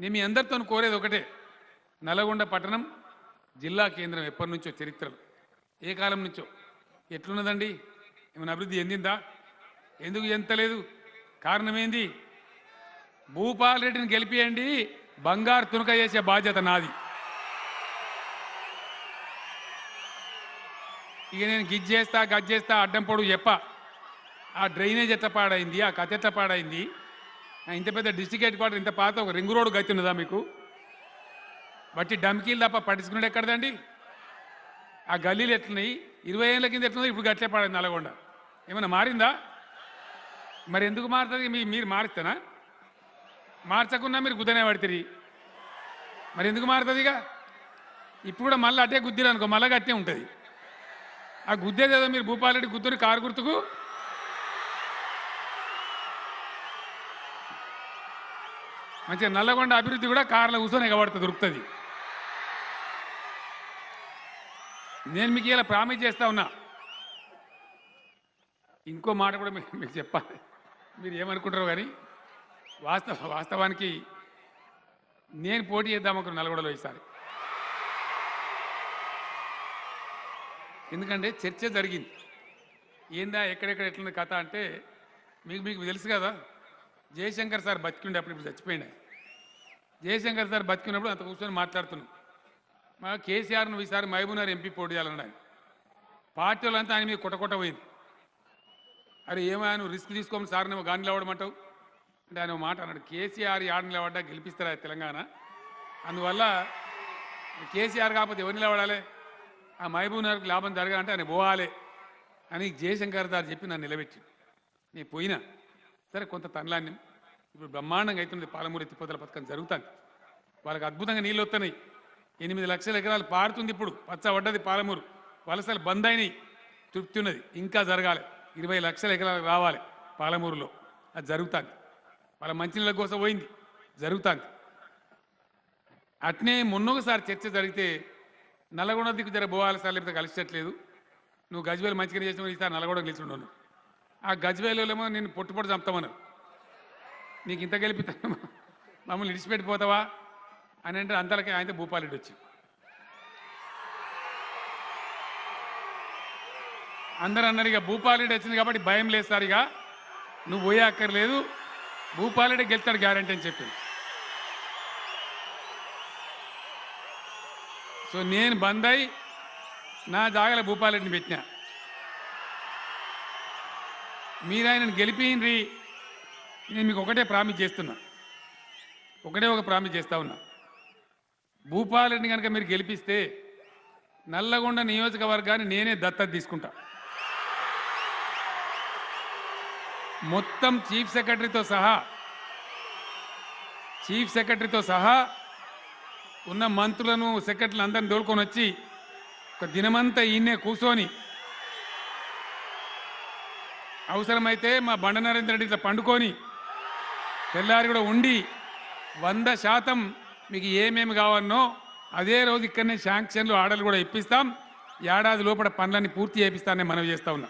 నేను మీ అందరితో కోరేది ఒకటే. నల్గొండ పట్టణం జిల్లా కేంద్రం ఎప్పటి నుంచో చరిత్రలు. ఏ కాలం నుంచో? ఎట్లున్నదండి? ఏమైనా అభివృద్ధి చెందిందా? ఎందుకు ఎంతలేదు కారణం ఏంది భూపాల్ రెడ్డిని గెలిపియండి. బంగారు తునక చేసే బాధ్యత నాది. ఇక నేను గిజ్ చేస్తా గజ్ చేస్తా అడ్డం పొడుగు చెప్ప. ఆ డ్రైనేజ్ ఎట్లా పాడైంది? ఆ కథ ఎట్లా పాడైంది? ఇంత పెద్ద డిస్టిక్ హెడ్ క్వార్టర్ ఇంత పాత ఒక రింగ్ రోడ్ గతి ఉన్నదా మీకు? బట్టి డమ్కీలు తప్ప పట్టించుకున్నాడు ఎక్కడదండి? ఆ గల్లీలు ఎట్లున్నాయి? ఇరవై ఏళ్ళ కింద ఎట్లున్నాయి ఇప్పుడు గట్లే పడింది నల్గొండ. ఏమైనా మారిందా? మరి ఎందుకు మారుతుంది? మీ మీరు మారుస్తానా మార్చకుండా మీరు గుద్దనే పడుతుంది మరి ఎందుకు మారుతుంది ఇక? ఇప్పుడు కూడా మళ్ళీ అట్టే గుద్దిరు అనుకో మళ్ళీ అట్టే ఉంటుంది. ఆ గుద్దేదేదో మీరు భూపాలరెడ్డి గుద్దుని కారు గుర్తుకు. మంచిగా నల్లగొండ అభివృద్ధి కూడా కార్ల కూర్చొని ఎగబడుతుంది దొరుకుతుంది. నేను మీకు ఇలా ప్రామిస్ చేస్తా ఉన్నా. ఇంకో మాట కూడా మీకు చెప్పాలి మీరు ఏమనుకుంటారో కానీ వాస్తవ వాస్తవానికి నేను పోటీ చేద్దాం ఒక నల్గొండలో ఈసారి. ఎందుకంటే చర్చ జరిగింది. ఏందా ఎక్కడెక్కడ ఎట్లుంది కథ అంటే మీకు మీకు తెలుసు కదా జయశంకర్ సార్ బతికిండే అప్పుడు ఇప్పుడు చచ్చిపోయినాయి జయశంకర్ సార్ బతికినప్పుడు అంత కూర్చొని మాట్లాడుతున్నాం. మా కేసీఆర్ను ఈసారి మహబూబ్నగర్ ఎంపీ పోటీ చేయాలన్నాడు. పార్టీ వాళ్ళంతా ఆయన మీద కొట్టకొట్ట పోయింది. అరే ఏమో నువ్వు రిస్క్ తీసుకోమని సార్ నువ్వు గాని లేవడమంటావు అంటే ఆయన మాట అన్నాడు కేసీఆర్ ఆడని లేవడ్డా గెలిపిస్తారా తెలంగాణ? అందువల్ల కేసీఆర్ కాకపోతే ఎవరిని లేవడాలి ఆ మహబూబ్నగర్కి లాభం జరగాలంటే ఆయన పోవాలి అని జయశంకర్ దారు చెప్పి నన్ను నిలబెట్టి నేను పోయినా. సరే కొంత తనలాన్ని. ఇప్పుడు బ్రహ్మాండంగా అవుతుంది పాలమూరు ఎత్తిపోతల పథకం జరుగుతుంది. వాళ్ళకి అద్భుతంగా నీళ్ళు వస్తున్నాయి ఎనిమిది లక్షల ఎకరాలు పారుతుంది ఇప్పుడు. పచ్చ పడ్డది పాలమూరు. వలసలు బంద్ అయినాయి. తృప్తి ఉన్నది. ఇంకా జరగాలి. ఇరవై లక్షల ఎకరాలు రావాలి పాలమూరులో. అది జరుగుతుంది. వాళ్ళ మంచినీళ్ళ కోసం పోయింది. జరుగుతుంది. అట్నే మొన్నొకసారి చర్చ జరిగితే నల్లగొండ దిక్కు జర పోవాలి సార్ లేకపోతే కలిసేట్లేదు నువ్వు గజ్వేలు మంచిగా చేసిన ఈసారి నల్లగొండ గెలిచి ఉన్నాను ఆ గజ్వేలేమో నేను పొట్టుపొట్టు చంపుతామన్నారు. నీకు ఇంత గెలిపితే మమ్మల్ని విడిచిపెట్టిపోతావా అని అంటే అంతలకి ఆయన భూపాలరెడ్డి వచ్చి. అందరు అన్నారు ఇక భూపాలరెడ్డి వచ్చింది కాబట్టి భయం లేదు సార్ ఇక. నువ్వు పోయే అక్కర్లేదు. భూపాలరెడ్డి గెలుతాడు గ్యారంటీ అని చెప్పింది. సో నేను బంద్ అయి నా జాగల భూపాలరెడ్డిని పెట్టిన. మీరు ఆయనను గెలిపినరి నేను మీకు ఒకటే ప్రామిస్ చేస్తున్నా. ఒకటే ఒక ప్రామిస్ చేస్తా ఉన్నా. భూపాలని కనుక మీరు గెలిపిస్తే నల్లగొండ నియోజకవర్గాన్ని నేనే దత్తత తీసుకుంటా. మొత్తం చీఫ్ సెక్రటరీతో సహా చీఫ్ సెక్రటరీతో సహా ఉన్న మంత్రులను సెక్రటరీలు అందరిని దోలుకొని వచ్చి ఒక దినమంతా ఈయనే కూర్చొని అవసరమైతే మా బండ నరేంద్ర రెడ్డి ఇట్లా పండుకొని తెల్లారి కూడా ఉండి వంద శాతం మీకు ఏమేమి కావాలనో అదే రోజు ఇక్కడనే శాంక్షన్లు ఆర్డర్లు కూడా ఇప్పిస్తాం. ఏడాది లోపల పనులన్నీ పూర్తి చేపిస్తానని మనవి చేస్తా ఉన్నా.